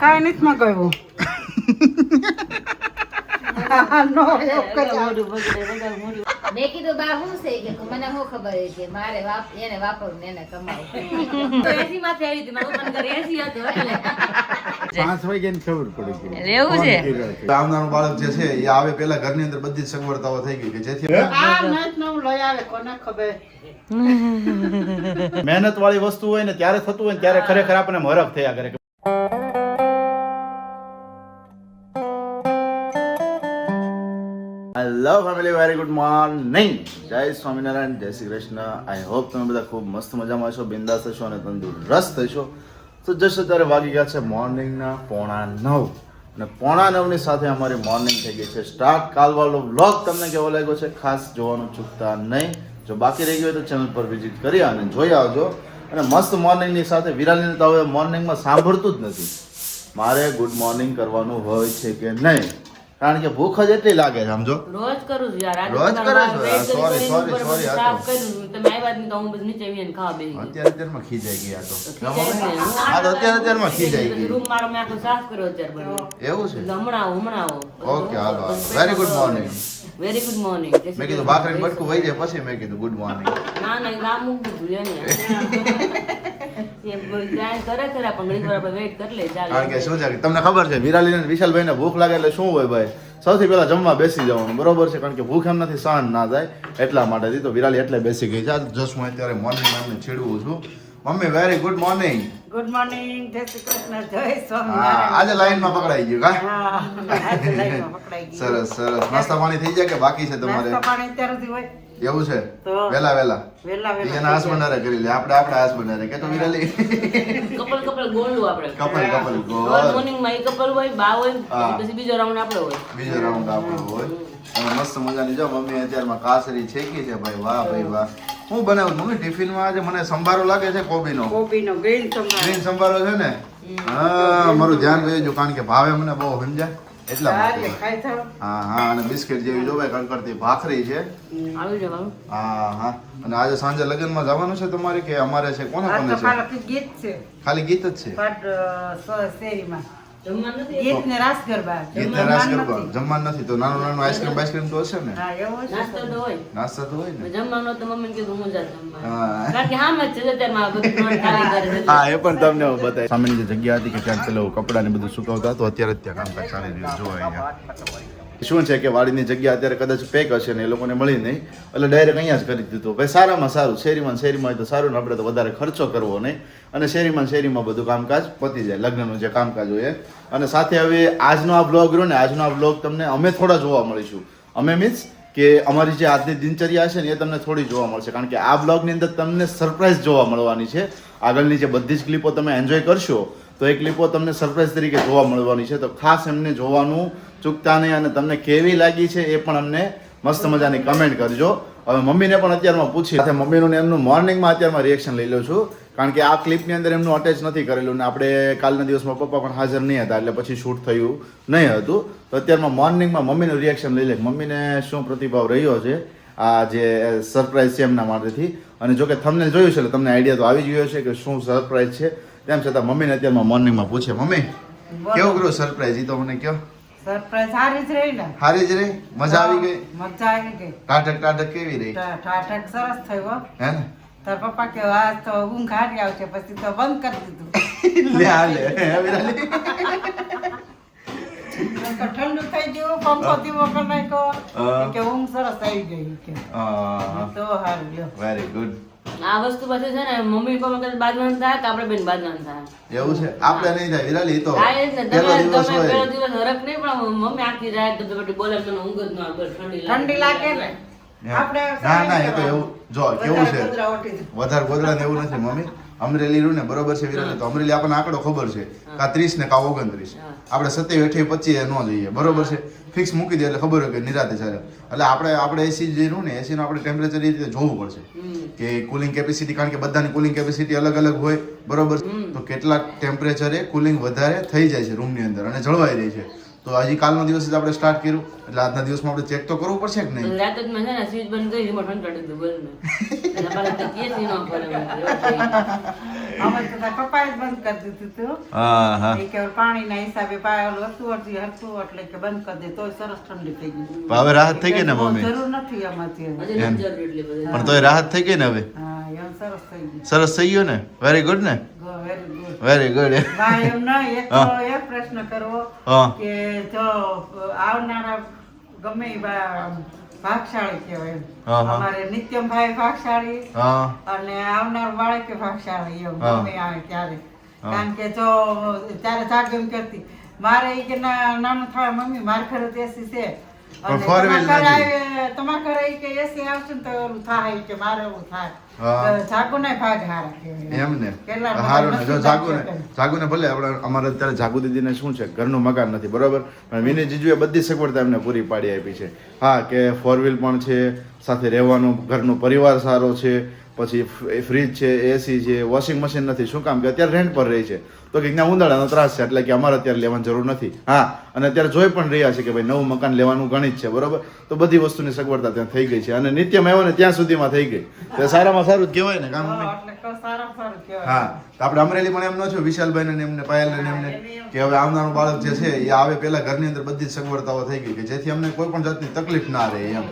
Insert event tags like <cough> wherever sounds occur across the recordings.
કાંઈ નથી મગાવ્યું. મેં કીધું બા શું છે? કે મને શું ખબર છે મારે એને વાપરવું એને કમાવું. <laughs> તો 80 માંથી આવી હતી, મારા પપ્પાના ઘરે 80 હતો પાંચ વાગ્યાની ખબર પડી ગઈ. એવું છે? ફોન કર્યો છે. આવનારું બાળક જે છે એ આવે પેલા ઘરની અંદર બધી જ સગવડતાઓ થઈ ગઈ કે જેથી આ નથ નવું લઈ આવે કોને ખબર? <laughs> મહેનત વાળી વસ્તુ હોય ને ત્યારે થતું હોય ને ત્યારે ખરેખર આપણને મરક થયા કરે hello family very good morning જય સ્વામિનારાયણ જય શ્રી કૃષ્ણ આઈ હોપ તમે બધા ખૂબ મસ્ત મજામાં છો, બિંદાસ હશો અને તંદુરસ્ત થશો. તો જસ્ટ અત્યારે વાગી ગયા છે મોર્નિંગના પોણા નવ. અને પોણા નવની સાથે અમારી મોર્નિંગ થઈ ગઈ છે સ્ટાર્ટ. કાલવાળો વ્લોગ તમને કેવો લાગ્યો છે ખાસ જોવાનું ચૂકતા નહીં. જો બાકી રહી ગયો તો ચેનલ પર વિઝિટ કરી અને જોઈ આવજો. અને મસ્ત મોર્નિંગની સાથે વિરાલીને તો હવે મોર્નિંગમાં સાંભળતું જ નથી. મારે ગુડ મોર્નિંગ કરવાનું હોય છે કે નહીં? કારણ કે ભૂખ જ એટલી લાગે છે સમજો રોજ કરું છું યાર રોજ કરો છો? સોરી સોરી આ સાફ. કર્યું. તમે આવી વાત તો હું બસ નીચે આવીને ખાવા ગઈ. અત્યારે અત્યારમાં ખીજાઈ ગયા તો આ ને. તો અત્યારે અત્યારમાં ખીજાઈ ગઈ રૂમ મારો મેં આખો સાફ કર્યો અત્યારે બધો. એવું છે હમણાં હમણાં. ઓકે હાલો very good morning very good morning મેં કીધું ભાખરી બટકું વહી જાય પછી મેં કીધું ગુડ મોર્નિંગ ના ના રામ મૂકી દીધું એને. <laughs> કારણ કે શું છે કે તમને ખબર છે વિરાલી અને વિશાલભાઈને ભૂખ લાગે એટલે શું હોય ભાઈ? સૌથી પહેલા જમવા બેસી જવાનું બરોબર છે? કારણ કે ભૂખ એમ નથી સહન ના થાય એટલા માટે તો વિરાલી એટલે બેસી ગઈ છે. જસ હું અત્યારે મોર્નિંગ એમને છેડવું છું. Mummy very good morning good morning જય શ્રી કૃષ્ણ જય સ્વામિનારાયણ. આજે લાઈનમાં પકડાઈ ગયું કા હા આજે લાઈનમાં પકડાઈ ગઈ સરસ સરસ. નાસ્તા પાણી થઈ જાય કે બાકી છે તમારે? નાસ્તા પાણી અત્યાર સુધી હોય. એવું છે? વેલા વેલા. વેલા વેલા. એના હસબન્ડ હારે કરી લે. આપણે આપણા હસબન્ડ હારે કે તો વિરાલી. કપલ કપલ ગોળું આપણે. કપલ કપલ ગોળ. morning માં કપલ હોય બા હોય પછી બીજો રાઉન્ડ આપણો હોય. બીજો રાઉન્ડ આપણો હોય. અને મસ્ત મજાની જો મમ્મી અત્યારમાં કાસરી છેકી છે ભાઈ. વાહ ભાઈ વાહ. હું બનાવું મમ્મી? ટિફિનમાં આજે મને સંભારો લાગે છે કોબીનો. કોબીનો ગ્રીન સંભારો. ગ્રીન સંભારો છે ને? હા મારું ધ્યાન રહેજો કારણ કે ભાવે મને બહુ સમજ્યા? એટલા માટે હા હા અને બિસ્કિટ જેવી જોવે કડકડતી ભાખરી છે. હા હા. અને આજે સાંજે લગ્નમાં જવાનું છે તમારે કે અમારે છે? કોને કોને છે? ખાલી ગીત છે. ખાલી ગીત જ છે? શેરીમાં. ગીત ને રાસ ગરબા. જમવાનું નથી. તો નાનું નાનું આઈસ્ક્રીમ બાઈસ્ક્રીમ તો હશે ને? છે. નાસ્તો તો હોય. નાસ્તા તો હોય ને? જમવાનું તો મમ્મીને કીધું હું જાત. કારણ કે છે <laughs> એ પણ તમને હું બતાવી સામેની જે જગ્યા હતી કે ક્યાંક પેલો કપડા ને બધું સુકાવતા તો અત્યારે જ ત્યાં કામ ચાલી રહ્યું જો અહીંયા. શું છે કે વાડીની જગ્યા અત્યારે કદાચ પેક હશે ને એ લોકોને મળી નહીં. એટલે ડાયરેક્ટ અહીંયા જ કરી દીધું. ભાઈ, સારામાં સારું. શેરીમાં શેરીમાં તો સારું, ને આપણે તો વધારે ખર્ચો કરવો નહીં. અને શેરીમાં શેરીમાં બધું કામકાજ પતી જાય, લગ્નનું જે કામકાજ હોય અને સાથે હવે આજનો આ બ્લોગ રહ્યો ને, આજનો આ બ્લોગ તમને અમે થોડા જોવા મળીશું. અમે મીન્સ કે અમારી જે આજની દિનચર્યા છે ને એ તમને થોડી જોવા મળશે. કારણ કે આ બ્લોગની અંદર તમને સરપ્રાઈઝ જોવા મળવાની છે. આગળની જે બધી જ ક્લિપો તમે એન્જોય કરશો તો એ ક્લિપો તમને સરપ્રાઈઝ તરીકે જોવા મળવાની છે. તો ખાસ એમને જોવાનું ચૂકતા નહીં અને તમને કેવી લાગી છે એ પણ અમને મસ્ત મજાની કમેન્ટ કરજો. હવે મમ્મીને પણ અત્યારમાં પૂછી સાથે મમ્મીનું એમનું મોર્નિંગમાં અત્યારમાં રિએક્શન લઈ લઉં છું. કારણ કે આ ક્લિપની અંદર એમનું અટેચ નથી કરેલું ને આપણે કાલના દિવસમાં પપ્પા પણ હાજર નહીં હતા, એટલે પછી શૂટ થયું નહીં હતું. તો અત્યારમાં મોર્નિંગમાં મમ્મીનું રિએક્શન લઈ લે. મમ્મીને શું પ્રતિભાવ રહ્યો છે? આ જે સરપ્રાઈઝ છે એમના માટેથી. અને જો કે તમને જોયું છે, એટલે તમને આઈડિયા તો આવી જ ગયો છે કે શું સરપ્રાઈઝ છે. તેમ છતાં મમ્મીને અત્યારમાં મોર્નિંગમાં પૂછે મમ્મી કેવું કર્યું સરપ્રાઈઝ એ તો મને કયો? સરપ્રાઈઝ સારી જ રહી ને. સારી જ રહી? મજા આવી ગઈ? મજા આવી ગઈ. ટાટક ટાટક કેવી રહી? ઠાઠક સરસ થયો હો. ને? તાર પપ્પા કે આ તો ઊંઘ હારી આવશે પછી તો બંધ કરી દીધું. લે આ લે ઠંડુ થઈ ગયું પંખો ધીમો કરી નાખ્યો. કે ઊંઘ સરસ આવી ગઈ. કે તો હારું વેરી ગુડ આ વસ્તુ પછી છે ને મમ્મી પપ્પા કદાચ બાજવાનું થાય કે આપણે બેન બાજવાનું થાય? એવું છે? આપણે નહીં થાય વિરાલી તો થાય જ ને. તમે તમે પેલો દિવસ હરખ નહીં પણ મમ્મી આખી રાત તો બધી બોલે તો ઊંઘ જ ન આવે ઠંડી લાગે. ઠંડી લાગે ને. આપણે ના ના એ તો એવું જો કેવું છે? વધારે ગોદડા ને એવું નથી મમ્મી. અમરેલી ને બરોબર છે વિરાલી તો અમરેલી આપણને આંકડો ખબર છે કા ત્રીસ ને કા ઓગણત્રીસ. આપણે સત્યાવી અઠ્યાવી પચીસ ન જઈએ બરોબર છે? ફિક્સ મૂકી દે એટલે ખબર હોય કે નિરાતે ચાલે. એટલે આપણે આપણે એસી જે રહ્યું ને એસી નું આપણે ટેમ્પરેચર એ રીતે જોવું પડશે. કે કુલિંગ કેપેસિટી કારણ કે બધાની કુલિંગ કેપેસિટી અલગ અલગ હોય બરોબર? તો કેટલાક ટેમ્પરેચરે કુલિંગ વધારે થઈ જાય છે રૂમની અંદર અને જળવાઈ રહી છે. તો હજી કાલનો દિવસ જ આપણે સ્ટાર્ટ કર્યું. એટલે આજના દિવસમાં આપણે ચેક તો કરવું પડશે કે નહીં? રાત જ મને ને સ્વિચ બંધ કરી રિમોટ બંધ કરી દીધું બોલ અમારે તો કે ન તો જ બંધ કરી દીધું હતું હા હા. કે પાણીના હિસાબે પાયેલું હતું અડધી હતું એટલે કે બંધ કરી દે તોય સરસ ઠંડી થઈ ગઈ. હવે રાહત થઈ ગઈ ને મમ્મી? જરૂર નથી. પણ તોય રાહત થઈ ગઈ ને હવે? હા એમ સરસ થઈ ગયું સરસ થઈ ગયો ને? વેરી ગુડ ને? વેરી ગુડ વેરી ગુડ ભાઈ એમનો એક તો એક પ્રશ્ન કરવો કે જો આવનારા ગમે એ ભાગશાળી કહેવાય અમારે નિત્યમ ભાઈ ભાગશાળી અને આવનાર બાળકે ભાગશાળી એમ ગમે આવે ત્યારે. કારણ કે જો ત્યારે જાગ એમ કરતી. મારે એ કે ના નાનું થાય મમ્મી માર ઘરે તો એસી છે. અને તમારા ઘરે કે એસી આવશે ને તો એવું થાય કે મારે એવું થાય. ભલે આપણે અમારે અત્યારે જાગુ દીદીને શું છે ઘરનું મકાન નથી બરોબર? પણ વિનય જીજુએ બધી સગવડતા એમને પૂરી પાડી આપી છે. હા કે ફોર વ્હીલ પણ છે સાથે રહેવાનું ઘરનો પરિવાર સારો છે પછી ફ્રીજ છે એસી છે વોશિંગ મશીન નથી, શું કામ કે અત્યારે રેન્ટ પર રહી છે. તો કે ત્યાં ઉંદાડાનો ત્રાસ છે, એટલે કે અમારે અત્યારે લેવાની જરૂર નથી. હા, અને અત્યારે જોઈ પણ રહ્યા છે કે ભાઈ નવું મકાન લેવાનું ગણિત છે, બરોબર? તો બધી વસ્તુની સગવડતા ત્યાં થઈ ગઈ છે. અને નિત્યમ આવ્યો ને ત્યાં સુધીમાં થઈ ગઈ. તો સારામાં સારું જ કહેવાય ને કામ હા, તો આપણે અમરેલી પણ એમ ન છું વિશાલભાઈ ને એમને પાયલ ને એમને કે હવે આવનારું બાળક જે છે એ આવે પેલા ઘરની અંદર બધી જ સગવડતાઓ થઈ ગઈ કે જેથી અમને કોઈ પણ જાતની તકલીફ ના રહે એમ.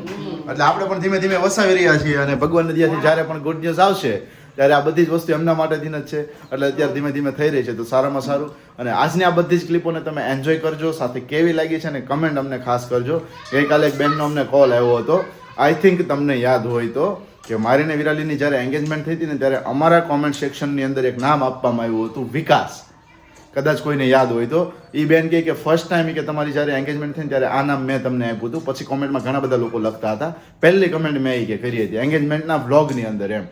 એટલે આપણે પણ ધીમે ધીમે વસાવી રહ્યા છીએ અને ભગવાન દયાથી જ્યારે પણ ગુડ ન્યૂઝ આવશે ત્યારે આ બધી જ વસ્તુ એમના માટેથી જ છે. એટલે અત્યારે ધીમે ધીમે થઈ રહી છે તો સારામાં સારું. અને આજની આ બધી જ ક્લિપોને તમે એન્જોય કરજો સાથે કેવી લાગી છે અને કમેન્ટ અમને ખાસ કરજો. ગઈકાલે એક બેનનો અમને કોલ આવ્યો હતો. આઈ થિંક તમને યાદ હોય તો કે મારી ને વિરાલીની જ્યારે એન્ગેજમેન્ટ થઈ હતી ને ત્યારે અમારા કોમેન્ટ સેક્શનની અંદર એક નામ આપવામાં આવ્યું હતું, વિકાસ. કદાચ કોઈને યાદ હોય તો. એ બેન કહે કે ફર્સ્ટ ટાઈમ કે તમારી જ્યારે એન્ગેજમેન્ટ થઈ ત્યારે આ નામ મેં તમને આપ્યું હતું. પછી કોમેન્ટમાં ઘણા બધા લોકો લખતા હતા. પહેલી કમેન્ટ મેં એ કે કરી હતી. એન્ગેજમેન્ટના વ્લોગની અંદર એમ.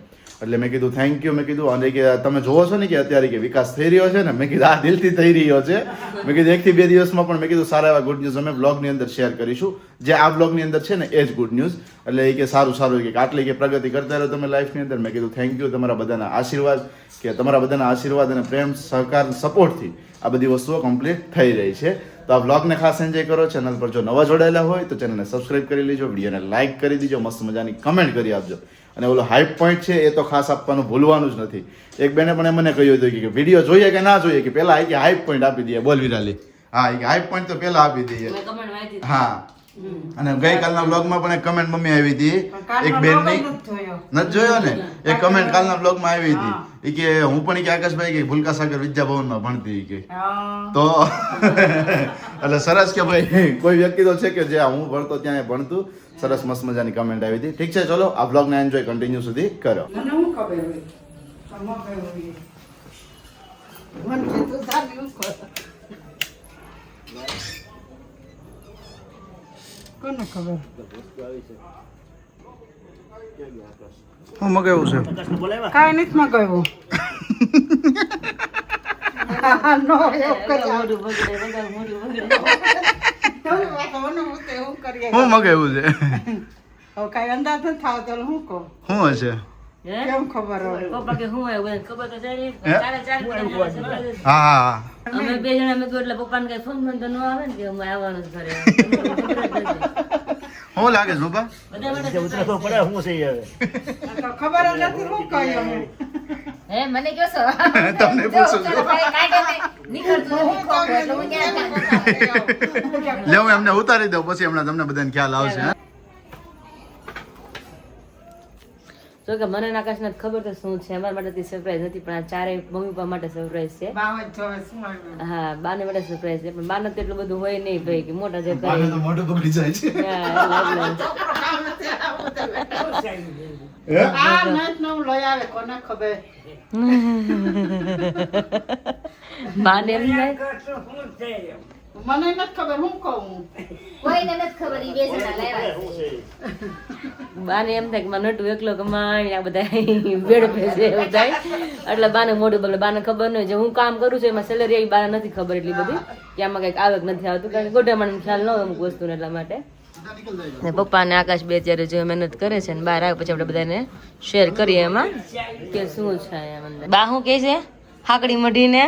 એટલે મેં કીધું થેન્ક યુ મેં કીધું, અને કે તમે જોવો છો ને કે અત્યારે કે વિકાસ થઈ રહ્યો છે ને? મેં કીધું, આ દિલથી થઈ રહ્યો છે. મેં કીધું, એકથી બે દિવસમાં પણ મેં કીધું, સારા એવા ગુડ ન્યૂઝ અમે બ્લોગની અંદર શેર કરીશું. જે આ બ્લોગની અંદર છે ને, એ જ ગુડ ન્યૂઝ એટલે એ કે સારું સારું કે આટલી કે પ્રગતિ કરતા રહો તમે લાઈફની અંદર. મેં કીધું થેન્ક યુ તમારા બધાના આશીર્વાદ, કે તમારા બધાના આશીર્વાદ અને પ્રેમ, સહકાર સપોર્ટથી આ બધી વસ્તુઓ કમ્પ્લીટ થઈ રહી છે. તો આ બ્લોગને ખાસ એન્જોય કરો ચેનલ પર જો નવા જોડાયેલા હોય તો ચેનલને સબસ્ક્રાઈબ કરી લેજો, વિડીયોને લાઇક કરી દીજો, મસ્ત મજાની કમેન્ટ કરી આપજો. અને ઓલો હાઈપ પોઈન્ટ છે એ તો ખાસ આપવાનું ભૂલવાનું જ નથી. એક બેને પણ મને કહ્યું હતું કે વીડિયો જોઈએ કે ના જોઈએ કે પહેલાં આઈ કે હાઈપ પોઈન્ટ આપી દઈએ. બોલ વિરાલી. હા એ હાઈપ પોઈન્ટ તો પેલા આપી દઈએ. હા. અને ગઈકાલના બ્લોગમાં પણ એક કમેન્ટ મમ્મી આવી હતી. એક બેન vlog જ ની નથી જોયો. ને? એક કમેન્ટ કાલના બ્લોગમાં આવી હતી. ઈ કે હું પણ કે આકાશભાઈ કે ભૂલકા સાગર વિદ્યા ભવનમાં ભણતી કે. તો <laughs> એટલે સરસ કે ભાઈ કોઈ વ્યક્તિ તો છે કે જે હું ભણતો ત્યાં એ ભણતું. સરસ મસ્ત મજાની કમેન્ટ આવી હતી. ઠીક છે ચલો આ બ્લોગને એન્જોય કન્ટિન્યુ સુધી કરો. કોને ખબર? હું મગાવ્યું છે. કાંઈ નથી મગાવ્યું. નો હું હું. હું છે. કાંઈ અંદાજ નથી એટલે હું કહું. શું હશે? હે? કેમ ખબર હોય પપ્પા કે હું આવ્યું ખબર તો. હે? ચાલે. હા હા હા અમે બે જણા મેં એટલે એટલે પપ્પાને કઈ ફોન ફોન તો ન આવે ને કે અમે આવવાનું ઘરે. શું લાગે છે બાબા બધા માટે છે. આ ખબર જ નથી હું અમે. હે મને છો <laughs> તમને જો, પૂછું છું. કાંઈ હું હું હું એમને ઉતારી દઉં પછી હમણાં તમને બધાને ખ્યાલ આવશે હા? જો કે મને ને આકાશને ખબર તો શું છે અમારા માટે સરપ્રાઈઝ નથી પણ આ ચારેય મમ્મી પપ્પા માટે સરપ્રાઈઝ છે. હા બાને માટે સરપ્રાઈઝ છે પણ બાને તો એટલું બધું હોય નહીં ભાઈ કે મોટા જે કરે. તો મોઢું બગડી જાય છે. મને નથી ખબર હું કહું? કોઈને નથી ખબર એ બે જણા લાવ્યા છે. બાને એમ થાય કે મારે નટુ એકલો કમાઈ આ બધા વેડ ભેજે એવું થાય. એટલે બાને મોઢું બગડે બાને ખબર નહીં. જે હું કામ કરું છું એમાં સેલરી આવી બાને નથી ખબર એટલી બધી. કે આમાં કંઈક આવક નથી આવતું. કારણ કે ગોઢા મને ખ્યાલ ન હોય અમુક વસ્તુને એટલા માટે. ને પપ્પા ને આકાશ બે ત્યારે જો મહેનત કરે છે ને બહાર આવે પછી આપણે બધાને શેર કરીએ એમાં. કે શું છે એમ બા શું કહે છે? હાકડી મઢીને?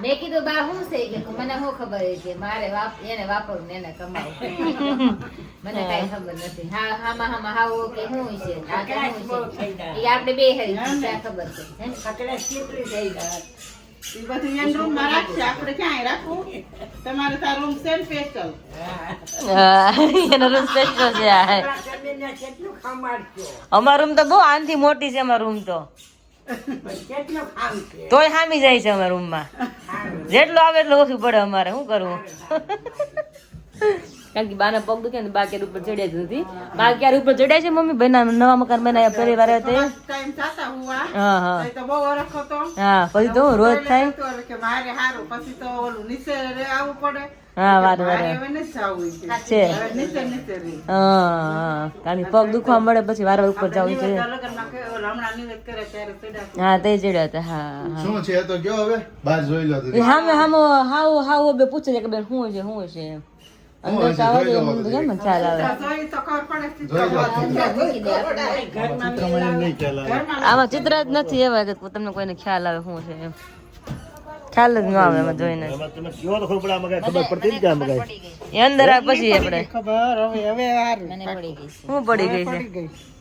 મેં કીધું બા શું છે? કે મને શું ખબર છે મારે એને વાપરવું ને એને કમાવું. મને કઈ ખબર નથી. હા હામાં હામાં હાવો કે શું છે? આ શું છે? એ આપણે બે હરી ખબર છે. અમારો રૂમ તો બહુ આનથી મોટી છે અમારો રૂમ તો. તોય હામી જાય છે અમારા રૂમમાં. જેટલું આવે એટલું ઓછું પડે અમારે શું કરવું? કારણ કે બાના પગ દુખે ને બા ક્યારે ઉપર ચડ્યા જ નથી. બા ક્યારે ઉપર ચડ્યા છે મમ્મી? બના નવા મકાન બનાવ્યા પહેલી વાર તે ટાઈમ જાતા હુવા હા હા. હા પછી તો રોજ થાય. પછી તો ઓલું નીચે આવવું પડે. હા કે. છે. હા કારણ પગ દુખવા મળે પછી વારે ઉપર જવું છે. હા તે ચડ્યા હતા હા હા. શું છે તો કયો હવે? બાર જોઈ લો એ હામે હામો હાવ હાવ બે પૂછે છે કે બેન શું છે શું છે? અંદર આવા? કેમ આમાં ચિત્ર જ નથી એવા કે તમને કોઈને ખ્યાલ આવે શું છે એમ. ખ્યાલ જ ન આવે એમાં જોઈને એ અંદર આ પછી આપણે. ખબર હવે હવે યાર મને પડી ગઈ છે. શું પડી ગઈ છે?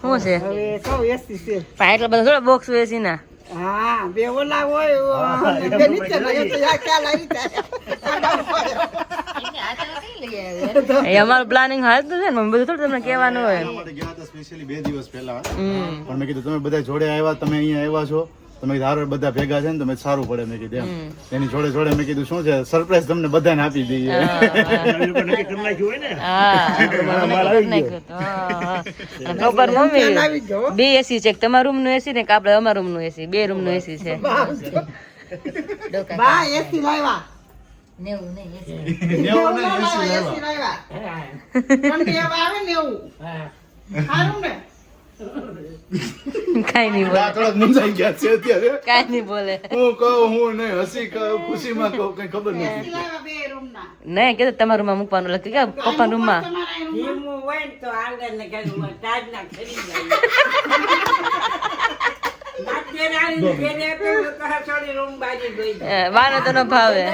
શું છે? હવે કહું એસી છે? પા એટલા બધા થોડા બોક્સ એસી ના. હા બે ઓલા હોય ઓ, બે નીચે લાગ્યો તો યાર ક્યાં લાવી અમારું પ્લાનિંગ હાલતું છે ને બધું થોડું તમને કહેવાનું હોય. એના માટે ગયા હતા સ્પેશિયલી બે દિવસ પહેલા. હમ. પણ મેં કીધું તમે બધા જોડે આવ્યા તમે અહીંયા આવ્યા છો. તમે કીધું બધા ભેગા છે ને તમે સારું પડે. મેં કીધું એમ. એની જોડે જોડે મેં કીધું શું છે? સરપ્રાઈઝ તમને બધાને આપી દઈએ. <laughs> ખબર મમ્મી બે એસી છે. તમારા રૂમનું એસી ને કે આપણે અમારા રૂમનું એસી બે રૂમનું એસી છે. ડોકા બા એસી લાવ્યા. નેવું નહીં એસી. નેવું નહીં, ન એસી લાવે, લેવા. એસી લાવ્યા. પણ આવે નેવું. સારું ને? કઈ નહીં બોલે. આકડા મૂંઝાઈ ગયા છે અત્યારે. કઈ નહીં બોલે. હું કહું હું નહીં હસી કહું ખુશીમાં કહું કઈ ખબર નથી. નહીં કે તમારા રૂમમાં મૂકવાનું લખ્યું કે પપ્પા રૂમમાં? વાને તો ન ભાવે.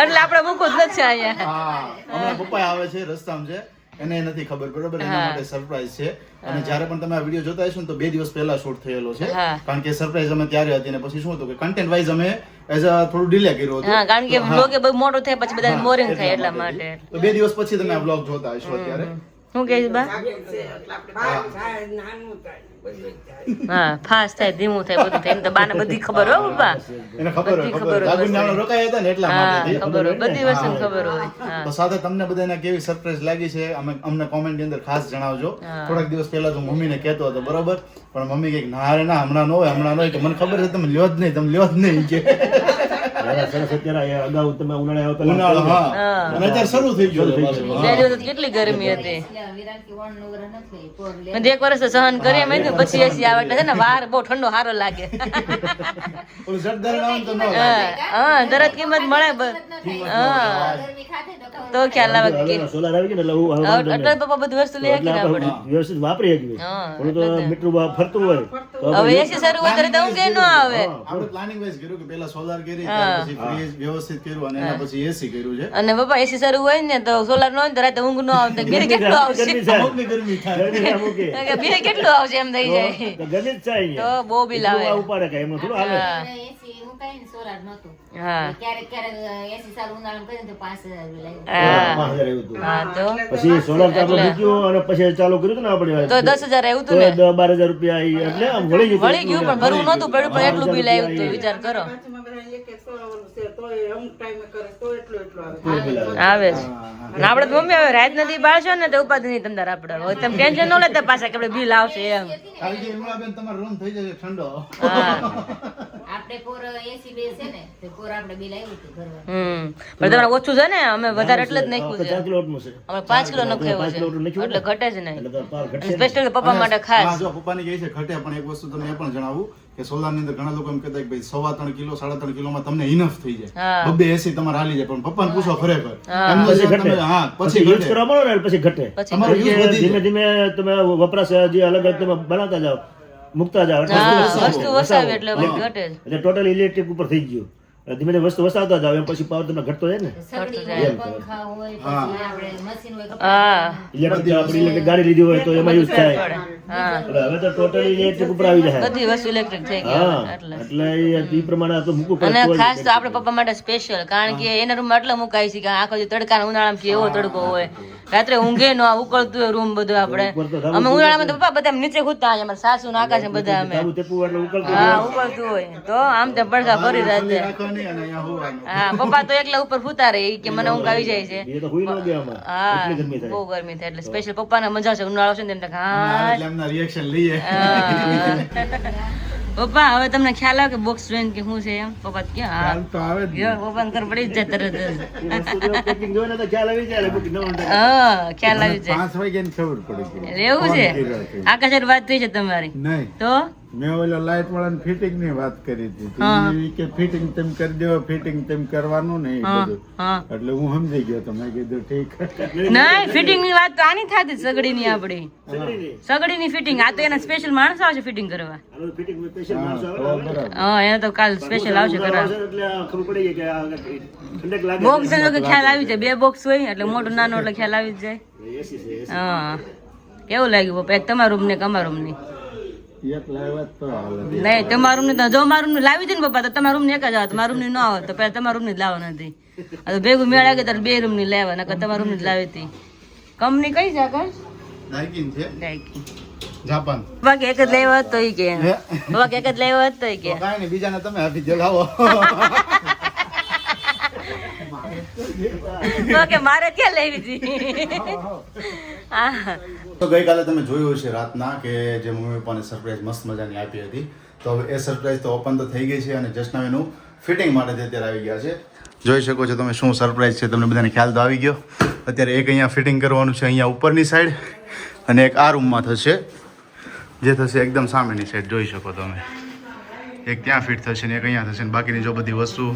એટલે આપણે મૂકવું જ નથી અહીંયા. પપ્પા આવે છે રસ્તામાં છે. એને નથી ખબર બરોબર? એના માટે સરપ્રાઈઝ છે. અને જ્યારે પણ તમે આ વીડિયો જોતા હશો ને તો બે દિવસ પહેલા શૂટ થયેલો છે. કારણ કે સરપ્રાઈઝ અમે ત્યારે હતી ને પછી શું હતું કે કન્ટેન્ટ વાઇઝ અમે એઝ અ થોડું ડિલે કર્યું હતું. હા કારણ કે બ્લોગ બહુ મોટો થાય પછી બધા બોરિંગ થાય એટલા માટે તો બે દિવસ પછી તમે આ બ્લોગ જોતા હશો અત્યારે. શું કહે છે બા? હા ફાસ્ટ થાય ધીમું થાય બધું થાય. એમ તો બાને બધી ખબર હોય બા. બધી ખબર રોકાયા હતા ને એટલા હા માટે ખબર હોય બધી વસ્તુ ખબર હોય. તો સાથે તમને બધાને કેવી સરપ્રાઈઝ લાગી છે અમે અમને કોમેન્ટની અંદર ખાસ જણાવજો. થોડાક દિવસ પહેલા તો મમ્મીને કહેતો હતો બરોબર? પણ મમ્મી કે ના રે ના હમણાં ન હોય હમણાં ન હોય કે મને ખબર છે તમે લ્યો જ નહીં તમે લ્યો જ નહીં કે. કેટલી ગરમી હતી? એટલે વિરાટ કે વણનું વરણ નથી પોર લે. પણ એક વર્ષ સહન કરીએ મેં પછી એસી આવે એટલે છે ને વાર બહુ ઠંડો સારો લાગે. ઓલું જટદાર નામ તો ન હા લાગે. કિંમત મળે તો ખ્યાલ આવે કે સોલાર આવી ગયું ને એટલે હું હવે એટલે જ પપ્પા બધી વસ્તુ લઈ વ્યવસ્થિત વાપરી શકીએ તો મીટરું ફરતું હોય. હવે એસી શરૂ હોય તો ન આવે. આપણે પ્લાનિંગ વાઇઝ કર્યું કે પહેલા સોલાર કરી પછી ફ્રીજ વ્યવસ્થિત કર્યું અને એના પછી એસી કર્યું છે. અને પપ્પા એસી સારું હોય ને તો સોલાર નો હોય ને રાતે ઊંઘ નો આવે તો કેટલું આવશે? ગરમી થાય. કેટલું આવશે એમ થઈ જાય. તો ગરમી થાય તો બહુ બિલ આવે ઉપાડે એમાં થોડું હા. એસી હું કઈ ને સોલાર નહોતું. હા. ક્યારેક ક્યારેક એસી સાલ ઉનાળામાં કરીને તો પાંચ હજાર બિલ આવ્યું. હા. પાંચ હજાર એવું હતું. હા તો. પછી સોલાર તો મૂક્યું અને પછી ચાલુ કર્યું હતું ને આપણે તો દસ હજાર આવ્યું તો હતું ને દસ બાર હજાર રૂપિયા આવી એટલે વળી ગયું વળી ગયું પણ ભરવું નહોતું પડ્યું પણ એટલું બિલ આવ્યું હતું વિચાર કરો. અમુક ટાઈમે કરે તો એટલું એટલું આવે. આવે. છે. આપણે તો મમ્મી હવે રાત નથી બાળશો ને તો ઉપાધિ નહીં તમને આપડે હવે તમે ટેન્શન ન લેતા પાછા કે બિલ આવશે એમ. કારણ કે ઇમરાબેન તમારો રૂમ થઈ જશે ઠંડો. આપણે પોર એસી બેસે ને તો પોર આપણે બિલ આવ્યું હતું ભરવાનું. હમ. પણ તમારે ઓછું છે ને? અમે વધારે એટલે જ નાખ્યું છે. ચાર કિલોટનું છે અમે પાંચ કિલો પાંચ નખાયું છે. એટલે ઘટે જ નહીં. સ્પેશિયલ પપ્પા માટે ખાસ. જો પપ્પાની કહે છે ઘટે પણ એક વસ્તુ તમને એ પણ જણાવું કે સોલારની અંદર ઘણા લોકો એમ કહેતા કે ભાઈ સવા ત્રણ કિલો સાડા ત્રણ કિલોમાં તમને ઇનફ થઈ જાય. હા. બબ્બે એસી તમારે હાલી જાય પણ પપ્પાને પૂછો ખરેખર. એમનું ઘટે. તમે હા પછી યુઝ ઘટે. કરવા મળો ને પછી ઘટે. તમારો યુઝ વધી ધીમે ધીમે તમે વપરાશ જે અલગ અલગ તમે બનાવતા જાઓ મુકતા જાઓ એટલે ટોટલ ઇલેક્ટ્રિક ઉપર થઈ ગયું. ધીમે ધીમે વસ્તુ વસાવતા જાવ એમ પછી પાવર તમને ઘટતો જાય ને? ઇલેક્ટ્રિક આપણે ઇલેક્ટ્રિક ગાડી લીધી હોય તો એમાં યુઝ થાય. હવે તો ટોટલી ઇલેક્ટ્રિક ઉપર આવી જાય. બધી વસ્તુ ઇલેક્ટ્રિક થઈ ગઈ એટલે. એટલે એ પ્રમાણે તો મૂકવું પડે અને ખાસ તો આપણે પપ્પા માટે સ્પેશિયલ કારણ કે એના રૂમમાં એટલે મુકાય છે કે આખો જે તડકા ઉનાળામાં કેવો તડકો હોય. રાત્રે ઊંઘે નો ઉકળતું હોય રૂમ બધું આપણે. અમે ઉનાળામાં તો પપ્પા બધા નીચે ખૂદતા હોય અમારા સાસુ ને આકાશ બધા અમે ઉકળતું હા ઉકળતું હોય. તો આમ તેમ પડકા ભરી રાતે. રાખવાની અને અહીંયા હોવાનું હા પપ્પા તો એકલા ઉપર ફૂતા રહે કે મને ઊંઘ આવી જાય છે. એ તો હુઈ ન ગયા આમાં. એટલી ગરમી થાય. બહુ ગરમી થાય એટલે સ્પેશિયલ પપ્પાને મજા છે ઉનાળો છે ને તેમને હા. એટલે એમના રિએક્શન લઈએ. પપ્પા હવે તમને ખ્યાલ આવે કે બોક્સ જોઈન કે શું છે એમ? પપ્પા ક્યાં? હા. તો આવે પપ્પા યો, પડી જ જાય તરત જોઈને તો ખ્યાલ આવી જાય. હા ખ્યાલ આવી જાય. પાંચ વાગ્યાની ખબર પડી ગઈ. એવું છે? આકાશ હારે વાત થઈ છે તમારી. નહીં. તો? મેં ઓલો લાઈટ વાળાને ફિટિંગની વાત કરી હતી. કે ફિટિંગ તેમ કરી દેવો ફિટિંગ તેમ કરવાનું નહીં બધું. એટલે હું સમજી ગયો તો મેં કીધું ઠીક. નહીં ફિટિંગની વાત તો આની થતી સગડી ની આપડી. સગડીની. સગડી ની ફિટિંગ આ તો એના સ્પેશિયલ માણસ આવશે ફિટિંગ કરવા. હા એને તો કાલ સ્પેશિયલ આવશે કરવા. આવશે ને એટલે આ ખબર પડી ગઈ કે આ ઠંડક લાગે બોક્સ કે ખ્યાલ આવી જાય. બે બોક્સ હોય એટલે મોટું નાનો એટલે ખ્યાલ આવી જ જાય. છે હા. કેવું લાગ્યું પપ્પા? એક તમારા રૂમ ને એક અમારા રૂમની. નહીં તમારું નહીં જો મારું લાવી દે ને પપ્પા તો તમારું રૂમ ને એક જ આવે તમારા રૂમની આવે તો પહેલા તમારું રૂમ જ લાવવા નથી આ તો ભેગું મેળા કે તારે બે રૂમની લેવા નકર તમારું રૂમની જ લાવી હતી. કંપની કઈ છે આગળ? ડાઇકિન છે. Daikin Japan. બાકી એક જ લેવા હતો કે. બાકી એક જ લેવા હતો કે. કાંઈ નહીં બીજાને તમે આપી દો લાવો <laughs> તો મારે ક્યાં લેવી હતી તો ગઈકાલે તમે જોયું હશે રાતના કે જે મમ્મી પપ્પાને સરપ્રાઈઝ મસ્ત મજાની આપી હતી. તો હવે એ સરપ્રાઈઝ તો ઓપન તો થઈ ગઈ છે અને જસ્ટ હવે એનું ફિટિંગ માટે તે અત્યારે આવી ગયા છે. જોઈ શકો છો તમે શું સરપ્રાઈઝ છે તમને બધાને ખ્યાલ તો આવી ગયો. અત્યારે એક અહીંયા ફિટિંગ કરવાનું છે અહીંયા ઉપરની સાઈડ અને એક આ રૂમમાં થશે. જે થશે એકદમ સામેની સાઈડ, જોઈ શકો તમે. એક ત્યાં ફિટ થશે ને એક અહીંયા થશે ને બાકીની જો બધી વસ્તુ,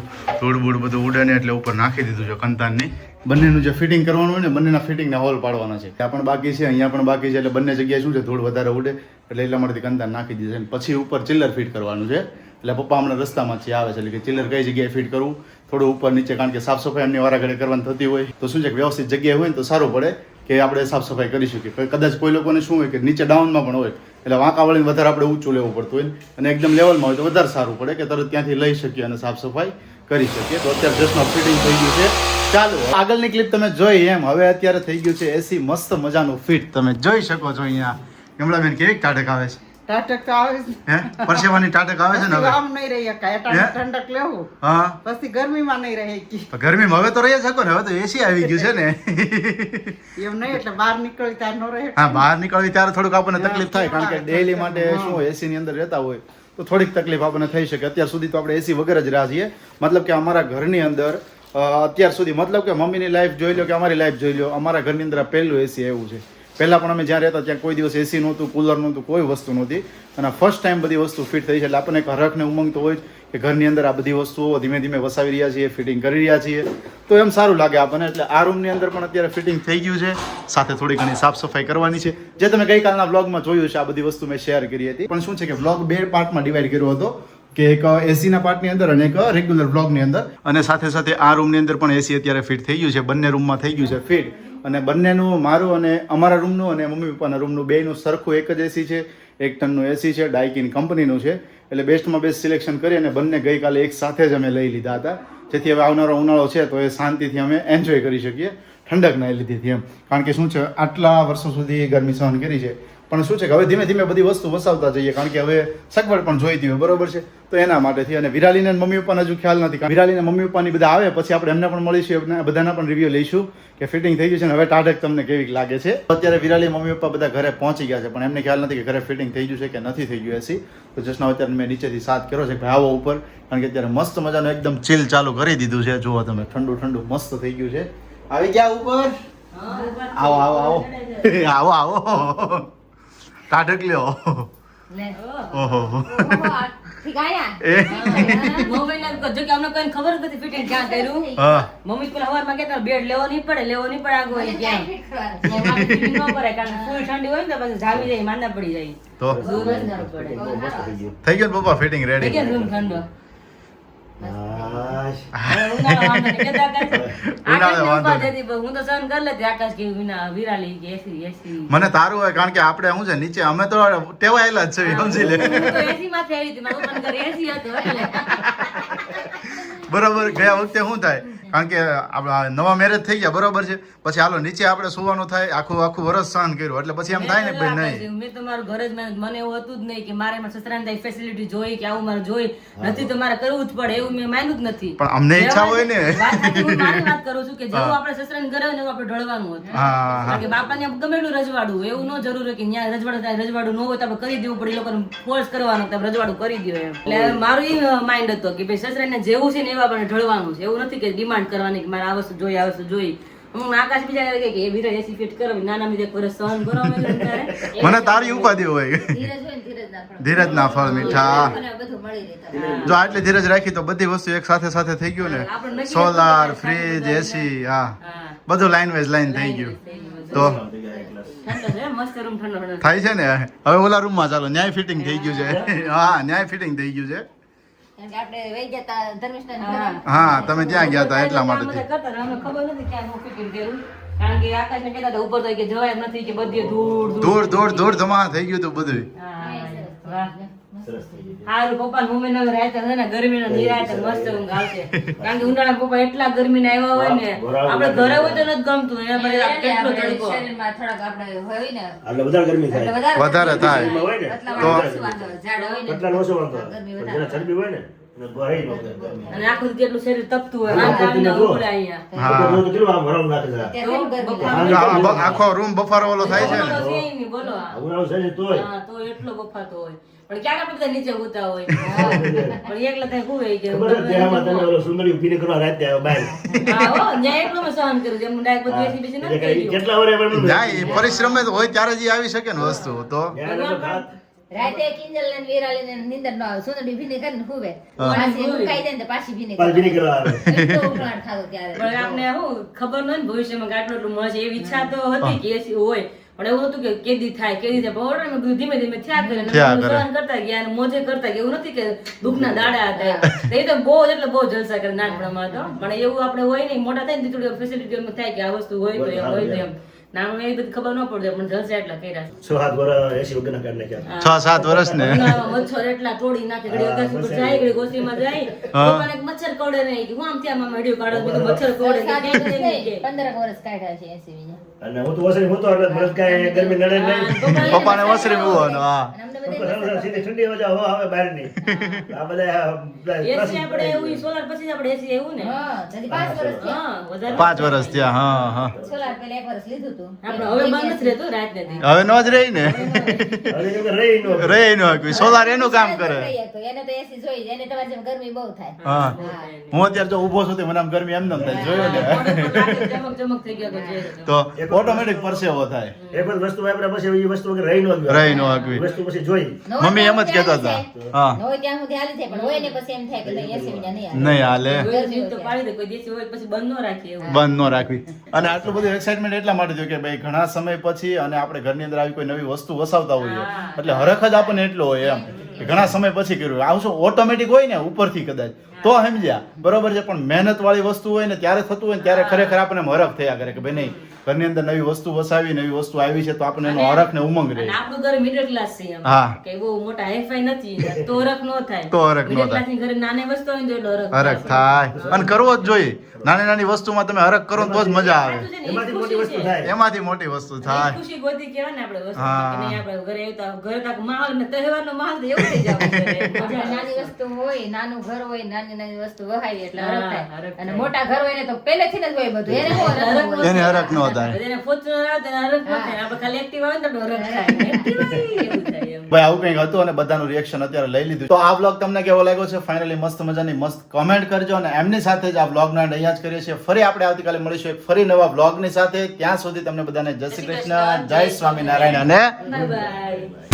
ધૂળ બૂળ બધું ઉડે એટલે ઉપર નાખી દીધું છે કંતાનની. બંનેનું જે ફિટિંગ કરવાનું હોય ને, બંનેના ફિટિંગના હોલ પાડવાના છે. ત્યાં પણ બાકી છે, અહીંયા પણ બાકી છે, એટલે બંને જગ્યાએ શું છે, ધૂળ વધારે ઉડે, એટલે એટલા માટે કંતાન નાખી દીધું છે. પછી ઉપર ચિલ્લર ફિટ કરવાનું છે. એટલે પપ્પા હમણાં રસ્તામાંથી આવે છે, એટલે કે ચિલ્લર કઈ જગ્યાએ ફિટ કરવું, થોડું ઉપર નીચે, કારણ કે સાફ સફાઈ એમની વારાઘડે કરવાની થતી હોય, તો શું છે કે વ્યવસ્થિત જગ્યાએ હોય ને તો સારું પડે કે આપણે સાફ સફાઈ કરી શકીએ. કદાચ કોઈ લોકોને શું હોય કે નીચે ડાઉનમાં પણ હોય એટલે વાંકા વધારે આપણે ઊંચું લેવું પડતું હોય અને એકદમ લેવલમાં હોય તો વધારે સારું પડે કે તરત ત્યાંથી લઈ શકીએ અને સાફ સફાઈ કરી શકીએ. તો અત્યારે જસ્ટ ફિટિંગ થઈ ગયું છે. ચાલો, આગળની ક્લિપ તમે જોઈ એમ. હવે અત્યારે થઈ ગયું છે એસી મસ્ત મજાનું ફિટ તમે જોઈ શકો છો અહીંયા. કમળાબેન કેવી કાઢક આવે છે. ટાટક આવે છે. હે? પરસેવાની ટાટક આવે છે ને હવે? આમ નહીં રહી શકાય હે? ઠંડક લેવું. હા. પછી ગરમીમાં નહીં રહે કી ગરમીમાં હવે તો રહી શકો ને હવે તો એસી આવી ગયું છે ને. એમ નહીં એટલે બહાર નીકળી ત્યારે ન રહે. હા બહાર નીકળવી ત્યારે થોડુંક આપણને તકલીફ થાય કારણ કે ડેઈલી માટે શું એસી ની અંદર રહેતા હોય તો થોડીક તકલીફ આપણને થઈ શકે. અત્યાર સુધી તો આપણે એસી વગર જ રહ્યા છીએ. મતલબ કે અમારા ઘરની અંદર અત્યાર સુધી મતલબ કે મમ્મીની લાઈફ જોઈ લો કે અમારી લાઈફ જોઈ લો અમારા ઘરની અંદર પહેલું એસી એવું છે. પહેલાં પણ અમે જ્યાં રહેતા ત્યાં કોઈ દિવસ એસી નહોતું કુલર નહોતું, કોઈ વસ્તુ નહોતી. અને ફર્સ્ટ ટાઈમ બધી વસ્તુ ફિટ થઈ છે. એટલે આપણને એક હરખને ઉમંગ તો હોય જ કે ઘરની અંદર આ બધી વસ્તુઓ ધીમે ધીમે વસાવી રહ્યા છીએ ફિટિંગ કરી રહ્યા છીએ. તો એમ સારું લાગે આપણને. એટલે આ રૂમની અંદર પણ અત્યારે ફિટિંગ થઈ ગયું છે. સાથે થોડી ઘણી સાફ સફાઈ કરવાની છે. જે તમે ગઈકાલના બ્લોગમાં જોયું છે, આ બધી વસ્તુ મેં શેર કરી હતી. પણ શું છે કે બ્લોગ બે પાર્ટમાં ડિવાઈડ કર્યો હતો. કે એક એસીના પાર્ટની અંદર અને એક રેગ્યુલર બ્લોગની અંદર. અને સાથે સાથે આ રૂમની અંદર પણ એસી અત્યારે ફિટ થઈ ગયું છે. બંને રૂમમાં થઈ ગયું છે ફિટ અને બંનેનું, મારું અને અમારા રૂમનું અને મમ્મી પપ્પાના રૂમનું બેયનું સરખું એક જ એસી છે. એક ટનનું એસી છે ડાયકિન કંપનીનું છે. એટલે બેસ્ટમાં બેસ્ટ સિલેક્શન કરી અને બંને ગઈકાલે એક સાથે જ અમે લઈ લીધા હતા. જેથી હવે આવનારો ઉનાળો છે, તો એ શાંતિથી અમે એન્જોય કરી શકીએ. ઠંડક ના હતી એમ. કારણ કે શું છે, આટલા વર્ષો સુધી ગરમી સહન કરી છે. પણ શું છે કે હવે ધીમે ધીમે બધી વસ્તુ વસાવતા જઈએ કારણ કે હવે સગવડ પણ જોઈતી હોય બરોબર છે? તો એના માટેથી અને વિરાલીને મમ્મી પપ્પાને હજુ ખ્યાલ નથી વિરાલીને મમ્મી પપ્પાની બધા આવે પછી આપણે એમને પણ મળીશું અને બધાના પણ રિવ્યુ લઈશું કે ફિટિંગ થઈ ગયું છે ને હવે ટાઢક તમને કેવી લાગે છે? અત્યારે વિરાલી મમ્મી પપ્પા બધા ઘરે પહોંચી ગયા છે પણ એમને ખ્યાલ નથી કે ઘરે ફિટિંગ થઈ ગયું છે કે નથી થઈ ગયું એસી. તો જસ્ટ અત્યારે મેં નીચેથી સાથ કર્યો છે કે આવો ઉપર કારણ કે અત્યારે મસ્ત મજાનું એકદમ ચીલ ચાલુ કરી દીધું છે. જુઓ તમે ઠંડુ ઠંડુ મસ્ત થઈ ગયું છે. આવી ગયા ઉપર? આવો આવો આવો. <laughs> આવો આવો. ટાઢક લ્યો. લે. ઓહો? એ. જો કે અમને કોઈને ખબર નથી ફિટિંગ ક્યાં કર્યું. મમ્મી પેલા હવારમાં કેતા બેડ લેવો નહીં પડે લેવો નહીં પડે આગળ હોય ક્યાં ન કારણ ફૂલ ઠંડી હોય ને તો પછી જામી જાય માંદા પડી જાય. તો? દૂર જ ન પડે. થઈ ગયું. ને પપ્પા ફિટિંગ રેડી ગયો રૂમ ઠંડો? મને તારું હોય કારણ કે આપણે શું છે નીચે અમે તો ટેવાયેલા જ છે સમજી લે. બરાબર ગયા વખતે શું થાય? કારણ કે આપણા નવા મેરેજ થઈ ગયા બરોબર છે? પછી હાલો નીચે આપણે સુવાનું થાય આખું આખું વરસ સહન કર્યું. એટલે પછી એમ થાય ને ભાઈ નહીં. મેં તો મારું ઘર જ મને એવું હતું જ નહીં કે મારે મારા સસરાને ફેસિલિટી જોઈ કે આવું મારે જોઈ. નથી તો મારે કરવું જ પડે એવું મેં માન્યું જ નથી. પણ અમને ઈચ્છા હોય ને. વાત કરું છું કે જેવું આપણે સસરાને ઘરે હોય આપણે ઢળવાનું હતું કે બાપાને ગમે એટલું રજવાડું એવું ન જરૂર કે ત્યાં રજવાડું થાય રજવાડું ન હોય તો આપણે કરી દેવું પડે એ લોકોને ફોર્સ કરવાનું તો રજવાડું કરી દો એમ. એટલે મારું એ માઇન્ડ હતો કે ભાઈ સસરાને જેવું છે ને એવા આપણે ઢળવાનું છે. એવું નથી કે ડિમાન્ડ કરવાની કે મારે આ વસ્તુ જોઈ આ વસ્તુ જોઈ. હું આકાશ બીજા કે એ વીરા એસી ફિટ કરો. નાના બીજા એક સહન કરો. <laughs> મને તારી ઉપાધિ હોય. ધીરજ હોય ધીરજ ના ફળ. ધીરજ ના ફળ મીઠા જો આટલી ધીરજ રાખી તો બધી વસ્તુ એક સાથે સાથે થઈ ગયું ને. સોલાર ફ્રીજ એસી હા. બધું લાઈન વાઇઝ લાઈન થઈ ગયું. તો? થાય છે ને? હવે ઓલા રૂમમાં ચાલો ન્યાય ફિટિંગ થઈ ગયું છે. હા. ન્યાય ફિટિંગ થઈ ગયું છે. હા. હા તમે ત્યાં ગયા હતા એટલા માટે. ખબર નથી ક્યાં હું fitting કર્યું. કારણ કે આકાશને કહેતા હતા ઉપર તો કે જવાય એમ નથી કે બધી ધૂળ ધૂળ ધૂળ ધૂળ ધમા થઈ ગયું હતું બધું વાહ. હારું પપ્પા મમ્મી ને રાતે છે ને ગરમીના નિરાંતે મસ્ત ઊંઘ આવશે. કારણ કે ઉનાળા પપ્પા એટલા ગરમીના આવ્યા હોય ને આપણે ઘરે હોય તો નથી ગમતું એના પર કેટલો તડકો. થોડાક આપણે હોય ને એટલે વધારે ગરમી થાય. વધારે હોય ને તો-. ઝાડ હોય ને એટલા વાંધો ચરબી હોય ને. અને આખું કેટલું શરીર તપતું હોય આખો રૂમ બફારો ઓલો થાય છે બોલો તો એટલો બફાતો હોય. પણ આપણે <laughs> બધા નીચે હોય. પણ એકલા થાય શું હોય કે ખબર તમે ઓલો સુંદરી ઊભી કરવા રાતે આવ્યો બહાર. હા હો, ન્યા એકલો મેં સહન કર્યું છે. એમ બધું એસી બેસી એટલે નથી કાંઈ થઈ ગયું. કેટલા વરે પણ જાય પરિશ્રમ હોય ત્યારે જ આવી શકે ને વસ્તુ તો. ત્યાં લોકો ખાત- રાતે કિંજલ ને વિરાલી ને નીંદર ન આવે. સુંદરી ભીની કરીને હુવે. પાછી મુકાઈ જાય ને પાછી ભીની પાછી ભીની કરવા આવે. ઉકળાટ થતો ત્યારે. પણ આપને શું ખબર ન હોય ને ભવિષ્યમાં કે એટલું મળશે એવી ઈચ્છા તો હતી કે એસી હોય. પણ એવું હતું કે કેદી થાય કેદી થાય. પણ ઓર્ડર બધું ધીમે ધીમે થયા કરે. સહન કરતા ગયા અને મોજે કરતા ગયા. એવું નથી કે દુઃખના દાડા હતા. એ તો બહુ એટલે બહુ જલસા કરે નાનપણમાં તો. પણ એવું આપણે હોય નહીં. મોટા થાય ને થોડી ફેસિલિટી એમ થાય કે આ વસ્તુ હોય તો એમ હોય તો એમ. એ બધી ખબર ન પડે પણ જલસા એટલા કર્યા છ. સાત વરસ એસી વગરના કાઢી નાખ્યા. છ સાત વર્ષ ને. મચ્છર એટલા તોડી નાખે ઘડી જાય ઘડી ગોસીમાં જાય. પપ્પાને મચ્છર કરડે નહીં. હું આમ ત્યાં કાઢો મચ્છર કોડે કે વર્ષ કાઢ્યા છે. એસી. અને હું તો વસરી હતો એટલે મને કાંઈ ગરમી નડે નહીં. પપ્પાને વસરી હા. અને અમને પપ્પા બધાને સામે સીધી ઠંડી હવા હવા આવે બહારની. આ બધા બધા એસી આપણે એવું સોલાર પછી આપણે એસી એવું ને. હા, હજી પાંચ વર્ષ થયા. હા વર્ષ થયા હા હા. સોલાર પેલા એક વર્ષ લીધું હતું. આપણે હવે બંધ રહેતું રાત ને હવે નો જ રહી ને. હવે રહી. ન રહી નો કોઈ સોલાર એનું કામ કરે. એને તો એસી જોઈ એને તમારી જેમ ગરમી બહુ થાય. હા. હું. અત્યારે જો ઊભો છું તો મને આમ ગરમી એમ નમ થાય. જોયું ને. ચમક ચમક થઈ ગયા. તો ઓટોમેટિક પરસેવો થાય. એ પણ વસ્તુ વાપરા પછી એ વસ્તુ વગર રહી નો રહી નો આગવી. વસ્તુ પછી જોઈ. મમ્મી એમ જ કહેતા હતા. હા. હોય ત્યાં સુધી હાલી જાય પણ હોય ને પછી એમ થાય કે નહીં, એસી નહીં હાલે. નહીં હાલે. જીવ તો પાડી દે કોઈ દેશી હોય પછી બંધ ન રાખીએ એવું. બંધ ન રાખવી. અને આટલું બધું એક્સાઇટમેન્ટ એટલા માટે જો કે ભાઈ ઘણા સમય પછી અને આપણે ઘરની અંદર આવી કોઈ નવી વસ્તુ વસાવતા હોઈએ. એટલે હરખ જ આપણને એટલો હોય એમ. કે ઘણા સમય પછી કર્યું. આવું શું ઓટોમેટિક હોય ને ઉપરથી કદાચ. તો સમજ્યા. બરોબર છે પણ મહેનત વાળી વસ્તુ હોય ને ત્યારે થતું હોય ને ત્યારે ખરેખર આપણને એમ હરખ થયા કરે કે ભાઈ નહીં ઘરની અંદર નવી વસ્તુ વસાવી નવી વસ્તુ આવી છે તો આપણને એનો હરખ ને ઉમંગ રહે. આપણું ઘર મિડલ ક્લાસ છે એમ. હા. કે બહુ મોટા હાઈફાઈ નથી તો હરખ નો થાય. તો હરખ નો થાય. ઘરે નાની વસ્તુ હોય તો હરખ હરખ થાય. અને કરવો જ જોઈએ. નાની નાની વસ્તુમાં તમે હરખ કરો તો જ મજા આવે. એમાંથી મોટી વસ્તુ થાય. એમાંથી મોટી વસ્તુ થાય. ખુશી ગોતી કહેવાય ને આપણે વસ્તુ હા. કે નહીં આપણે ઘરે આવતા ઘરે તક માહોલ ને તહેવારનો માહોલ તો એવો થઈ જાય. <laughs> નાની વસ્તુ હોય નાનું ઘર હોય નાની નાની વસ્તુ વહાય એટલે હરખ થાય. અને મોટા ઘર હોય ને તો પહેલેથી જ હોય બધું. એને હરખ ન થાય ભાઈ આવું કંઈક હતું અને બધાનું રિએક્શન અત્યારે લઈ લીધું. તો આ વ્લોગ તમને કેવો લાગ્યો છે? ફાઇનલી મસ્ત મજાની મસ્ત કમેન્ટ કરજો અને એમની સાથે જ આ વ્લોગના અહીંયા જ કરીએ છીએ. ફરી આપણે આવતીકાલે મળીશું એક ફરી નવા વ્લોગની સાથે. ત્યાં સુધી તમને બધાને જય શ્રી કૃષ્ણ જય સ્વામિનારાયણ અને bye.